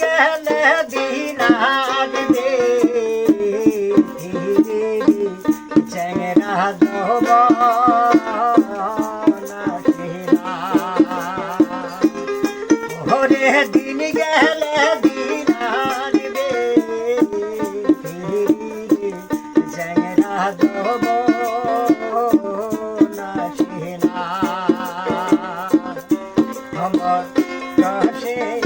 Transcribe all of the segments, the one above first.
গেলে দিনার দে চেহারা দব ওরে দিন গেলে দিনার দে চেহারা দব আমার কাছে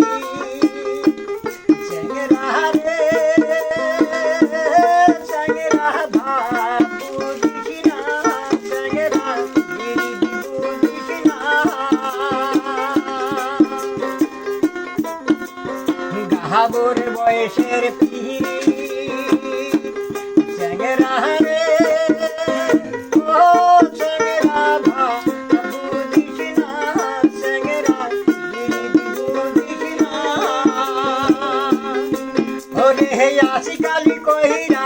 গাবর বয়সের পিড়ি চ্যাংরা রে ও চ্যাংরা ভাব বুঝিস না বিড়ি বুঝিস না ওরে হে আসি কালি কহিরা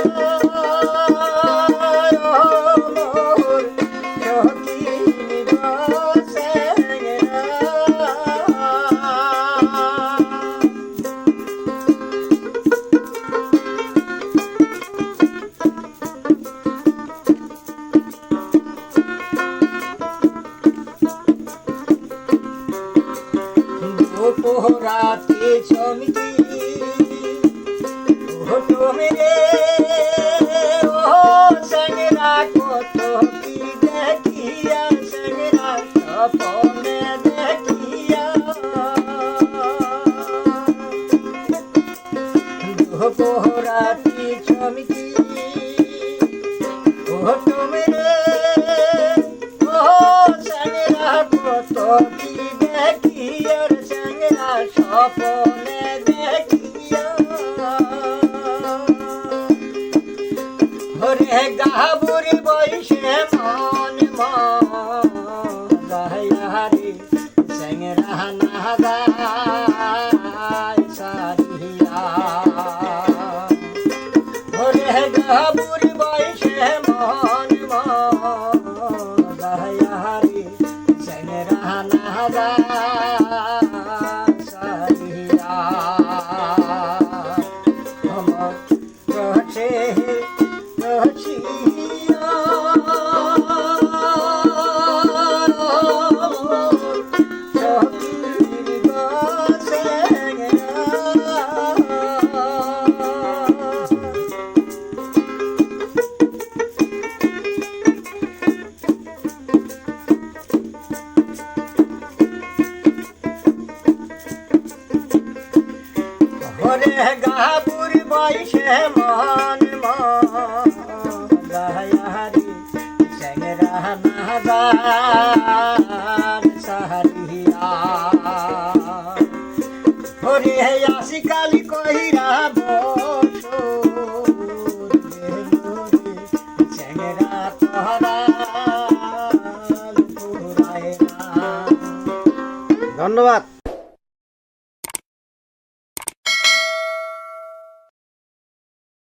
পোহরাতে চমকি ও তুমি রে ও সঙ্গরা কত কি দেখিয়া সঙ্গরা সপনে চমকি ও তুমি রে ও সপনে দেখিয়া। হরে গাবুরি বৈশে মন গাবুর বয়সে মন মহারি চ্যাংরা নাগান সাহারিয়া। হরে আসি কালি কহিরা ধন্যবাদ।